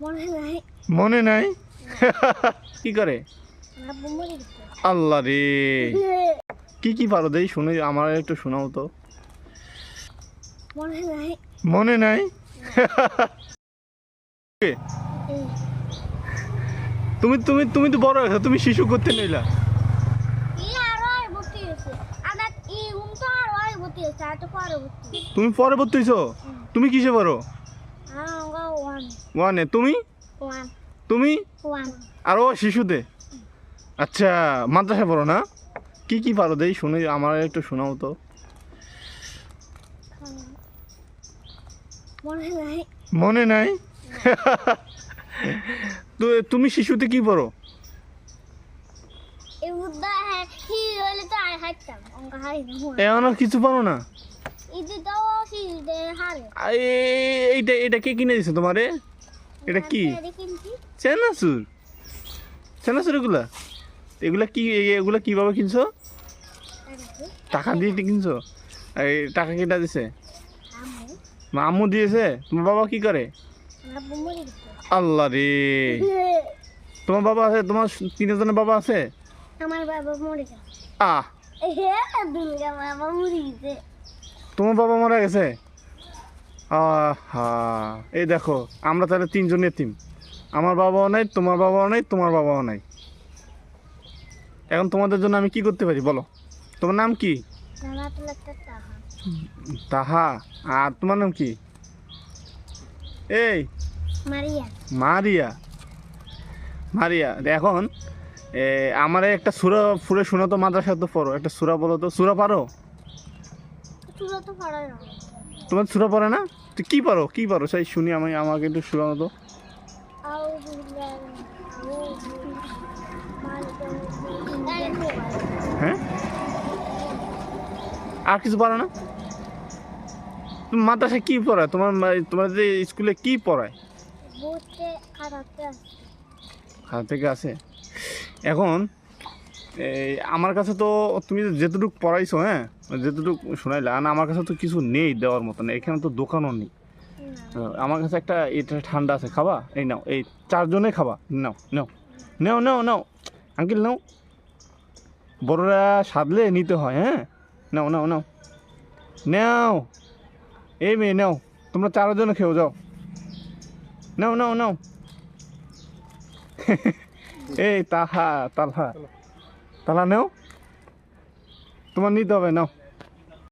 মনে নাই। মনে নাই? কি করে? আল্লাহ রে। কি কি পারো দেই শুনে আমার একটু শোনাও তো। মনে নাই। মনে নাই? তুমি তুমি তুমি তো বড় হয়েছো তুমি শিশু করতে নিলা। তুমি পরে ভর্তি হইছো তুমি কিসে পড়ো? ওয়ান তুমি? তুমি? আর ও শিশুতে? আচ্ছা মাদ্রাসা পড়ো না? কি কি পারো দেই? শুনে আমার একটু শোনাও তো। মনে নাই। মনে নাই? তো তুমি শিশুতে কি পড়ো? বুদ্ধা হ্যাঁ এখন আর কিছু পারো না? এইটা এটা কে কিনে দিছে তোমারে? এটা কি? চেনাচুর। চেনাচুর এগুলা? এগুলা কি এগুলা কীভাবে কিনছো? টাকা দিয়ে কিনছো? এই টাকা কেটা দিছে? আম্মু দিয়েছে? তোমার বাবা কি করে? আল্লাহ রে। তোমার বাবা আছে তোমার তিনজনের বাবা আছে? আমার বাবা মরে গেছে। আহ। তোমার বাবা মারা গেছে? আহা। এই দেখো আমরা তাহলে তিনজনের টিম আমার বাবাও নাই তোমার বাবাও নাই তোমার বাবাও নাই। এখন তোমাদের জন্য আমি কি করতে পারি বলো? তোমার নাম কি? তাহা। আর তোমার নাম কি? এই মারিয়া। মারিয়া। মারিয়া এখন আমার একটা সুরা ফুরে শোনো তো মাদ্রাসা তো পড়ো। একটা সুরা বলো তো। সুরা পারো? তোমার সুরা পড়ে না? তো কি পারো কি পারো সেই শুনি আমি আমাকে একটু শোনাও তো। হ্যাঁ? আর কিছু পারো না? মাদ্রাসায় কি পড়ায় তোমার তোমার যে স্কুলে কি পড়ায়? হাত থেকে আছে। এখন এই আমার কাছে তো তুমি যেতটুকু পড়াইছো হ্যাঁ? যেতটুকু শোনাইলে আর আমার কাছে তো কিছু নেই দেওয়ার মতো মতন এখানে তো দোকানও নেই। আমার কাছে একটা এটা ঠান্ডা আছে খাবা? এই নাও এই চারজনে খাবা নাও নাও নাও নাও নাও। আঙ্কেল নাও। বড়রা সাদলে নিতে হয় হ্যাঁ? নাও নাও নাও। নাও। এই মেয়ে নাও তোমরা চারজনে খেয়েও যাও। নাও নাও নাও। এই তাহা তালহা। তালা নেও। তোমার নিতে হবে নাও।